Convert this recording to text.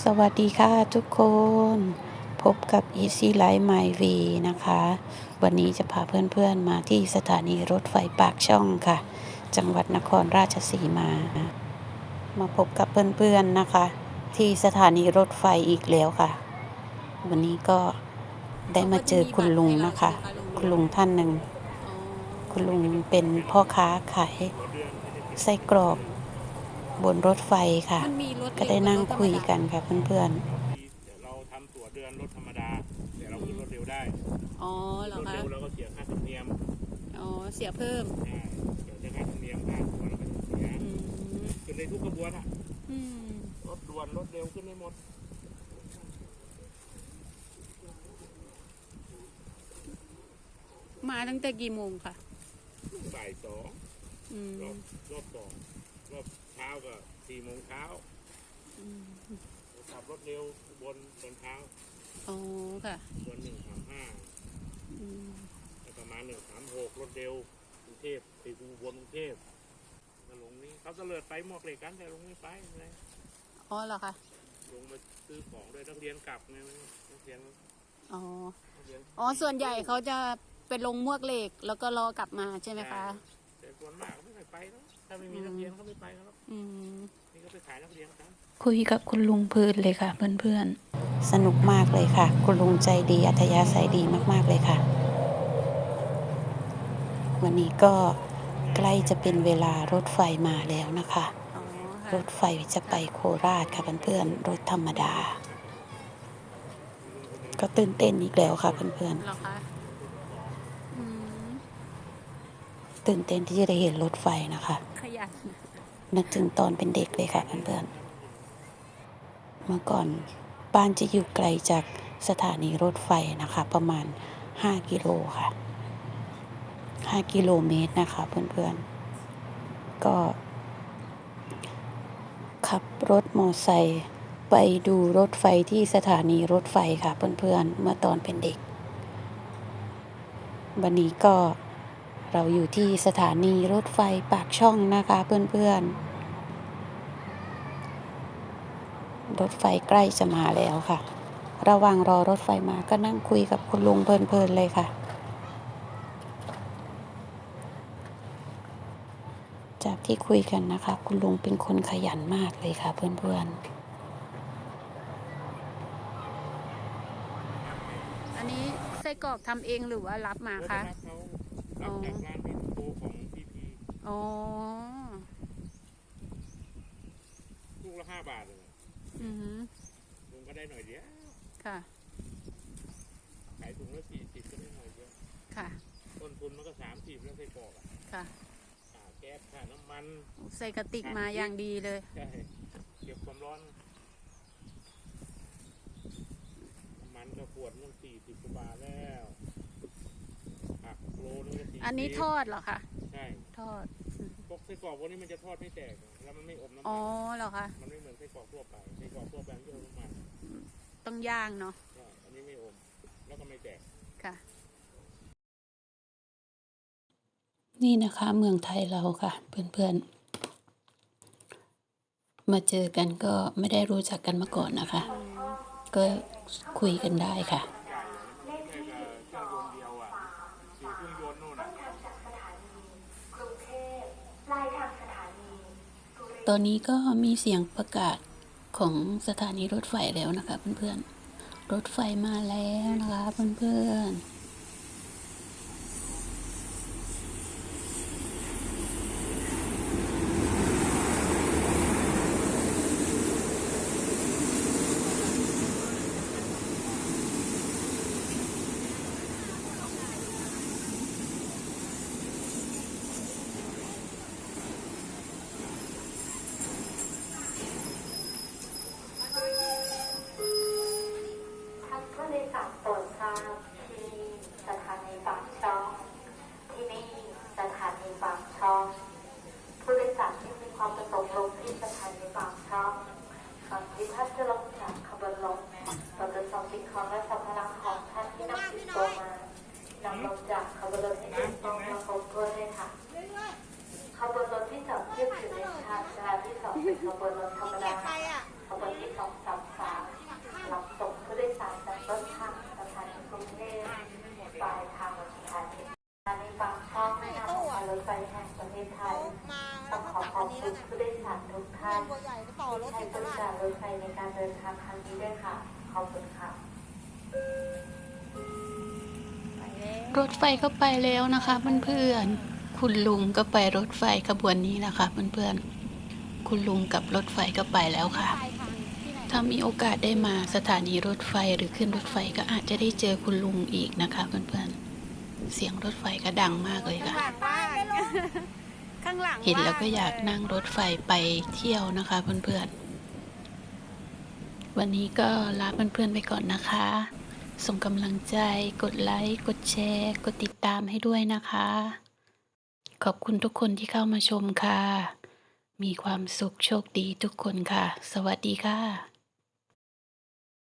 สวัสดีค่ะทุกคน พบกับ Easy Life My V นะคะ วันนี้จะพาเพื่อนๆมาที่สถานีรถไฟปากช่องค่ะ จังหวัดนครราชสีมา มาพบกับเพื่อนๆนะคะ ที่สถานีรถไฟอีกแล้วค่ะ วันนี้ก็ได้มาเจอคุณลุงนะคะ คุณลุงท่านหนึ่ง คุณลุงเป็นพ่อค้าขายไส้กรอก บนรถไฟค่ะมันมีรถก็ได้นั่งคุยกันค่ะเพื่อนๆที่เราทำตั๋วเดือนรถธรรมดาแต่เราขึ้นรถเร็วได้อ๋อเหรรอถคะเร็วเราก็เสียค่าธรรมเนียมอ๋อเสียเพิ่มอ่าเดี๋ยวจะค่าธรรมเนียมค่าตั๋วเราก็จะเสียอืมขึ้นในทุกขบวนอะอืมรถด่วนรถเร็วขึ้นได้หมดมาตั้งแต่กี่โมงค่ะบ่ายสองอืมรอบรอบสองรอบเช้าก็สี่โมงเช้าอืมขับรถเร็วบนตอนเช้าอ๋อค่ะบนหนึ่งสามห้าอืมแล้วประมาณหนึ่งสามหกรถเร็วกรุงเทพไปกรุงบนกรุงเทพก็ลงนี้เขาจะเลิดไปหมวกเหล็กกันแต่ลงไม่ไปอะไรอ๋อเหรอคะลงมาซื้อของด้วยนักเรียนกลับไงนักเรียนอ๋อนักเรียนอ๋อส่วนใหญ่เขาจะไปลงมวกเหล็กแล้วก็รอกลับมาใช่ไหมคะ แต่ส่วนมากก็ไม่เคยไปแล้ว ถ้าไม่มีนักเรียนเขาไม่ไปกันหรอกอืมนี่ก็ไปขายนักเรียนกันคุยกับคุณลุงพืนเลยค่ะ เพื่อนๆ สนุกมากเลยค่ะ คุณลุงใจดีอัธยาศัยดีมากๆเลยค่ะ วันนี้ก็ใกล้จะเป็นเวลารถไฟมาแล้วนะคะอ๋อรค่ะถไฟจะไปโคราชค่ะเพื่อนๆรถธรรมดา ก็ตื่นเต้นอีกแล้วค่ะเพื่อนเหรอคะอืม ๆ ตื่นเต้นที่จะได้เห็นรถไฟนะคะ ขยันนึกถึงตอนเป็นเด็กเลยค่ะเพื่อนๆเมื่อก่อนบ้านจะอยู่ไกลจากสถานีรถไฟนะคะ ประมาณ 5 กิโลค่ะ 5 กิโลเมตรนะคะเพื่อนๆ ก็ขับรถมอไซค์ไปดูรถไฟที่สถานีรถไฟค่ะเพื่อนๆ เมื่อตอนเป็นเด็ก วันนี้ก็ เราอยู่ที่สถานีรถไฟปากช่องนะคะเพื่อนๆ รถไฟใกล้จะมาแล้วค่ะ ระหว่างรอรถไฟมาก็นั่งคุยกับคุณลุงเพลินๆเลยค่ะ จากที่คุยกันนะคะ คุณลุงเป็นคนขยันมากเลยค่ะเพื่อนๆอันนี้ไส้กรอกทำเองหรือว่ารับมาคะ รับเขารับจากร้านพิทโปของพีพีอ๋อ ลูกละห้าบาทเลยอือหือลุงก็ได้หน่อยเดียวค่ะ ขายถุงละสี่สิบก็ได้หน่อยเดียวค่ะ ต้นทุนมันก็สามสิบแล้วไส้กรอกอะค่ะค่าแก๊สค่าน้ำมันใส่กระติกมาอย่างดีเลย ใช่เก็บความร้อนน้ำมันก็ขวดนึงสี่สิบกว่าบาทแล้ว ผักโลนึงก็สี่อันนี้ทอดเหรอคะใช่ทอด พวกไส้กรอกพวกนี้มันจะทอดไม่แตก แล้วมันไม่อมน้ำอ๋มัอนเหรอคะมันไม่เหมือนไส้กรอกทั่วไปไส้กรอกทั่วไปมันจะอมน้ำมันต้องย่างเนาะใช่อันนี้ไม่อม แล้วก็ไม่แตกค่ะ นี่นะคะเมืองไทยเราค่ะ เพื่อนๆ มาเจอกันก็ไม่ได้รู้จักกันมาก่อนนะคะ ก็คุยกันได้ค่ะ ใหญ่มันไม่ใช่กับเครื่องยนต์เดียวอะสี่เครื่องยนต์นู่นอะ ตอนนี้ก็มีเสียงประกาศของสถานีรถไฟแล้วนะคะเพื่อนๆ รถไฟมาแล้วนะคะเพื่อนๆ ไทยในฟางช่ from from ที่ท่านจะลงจากขบวนลงสรหรับสองสิ่งของและสัมพลังของท่านที่นำติดตัวมานำลงจากขบวนรถที่ติดตัวมาครบถ้วนเลยค่ะขบวนรถที่สองเทียบถึงเในชาติชนะที่สองเป็นขบวนรถธรรมดาขบวนที่สองสามสามรับส่งผู้โดยสารจากต้นทางสถานีกรุงเทพปลายทางสถานีสถานีบางช่องแม่น้ำรถไฟแห่งประเทศไทย ใช้บริการรถไฟในการเดินทางครั้งนี้ด้วยค่ะ ขอบคุณค่ะ รถไฟก็ไปแล้วนะคะเพื่อนๆ คุณลุงก็ไปรถไฟขบวนนี้นะคะเพื่อนๆ คุณลุงกับรถไฟก็ไปแล้วค่ะ ถ้ามีโอกาสได้มาสถานีรถไฟหรือขึ้นรถไฟก็อาจจะได้เจอคุณลุงอีกนะคะเพื่อนๆ เสียงรถไฟก็ดังมากเลยข้างค่ะหลังว่างหลังเห็นแล้วก็อยากนั่งรถไฟไปเที่ยวนะคะเพื่อนๆ วันนี้ก็ลาเพื่อนๆไปก่อนนะคะ ส่งกำลังใจ กดไลค์ กดแชร์ กดติดตามให้ด้วยนะคะ ขอบคุณทุกคนที่เข้ามาชมค่ะ มีความสุขโชคดีทุกคนค่ะ สวัสดีค่ะ